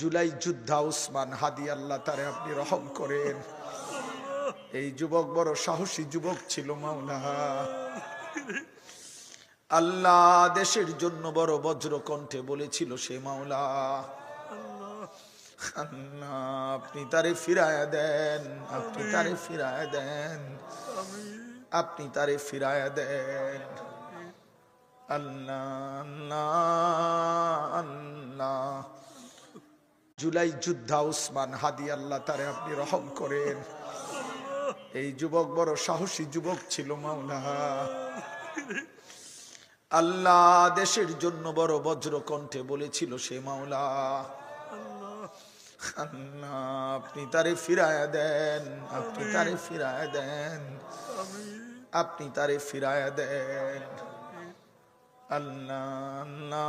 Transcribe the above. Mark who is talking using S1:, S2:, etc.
S1: জুলাই যুদ্ধা উসমান হাদি আল্লাহ তারে আপনি রহম করেন। এই যুবক বড় সাহসী যুবক ছিল মাওলা। আল্লাহ দেশের জন্য বড় বজ্র কণ্ঠে বলেছিল সে মাওলা আপনি তারে ফিরায় দেন আপনি তারে ফিরায় দেন আপনি তারে ফিরায় দেন। আল্লাহ আল্লাহ আল্লাহ জুলাই যুদ্ধা, উসমান হাদি, আল্লাহ তারে আপনি রহম করেন। এই যুবক বড় সাহসী যুবক ছিল মাওলা। আল্লাহ দেশের জন্য বড় বজ্র কণ্ঠে বলেছিল সে মাওলা আপনি তারে ফিরায়া দেন, আপনি তারে ফিরায় দেন, আপনি তারে ফিরায়া দেন। আল্লাহ।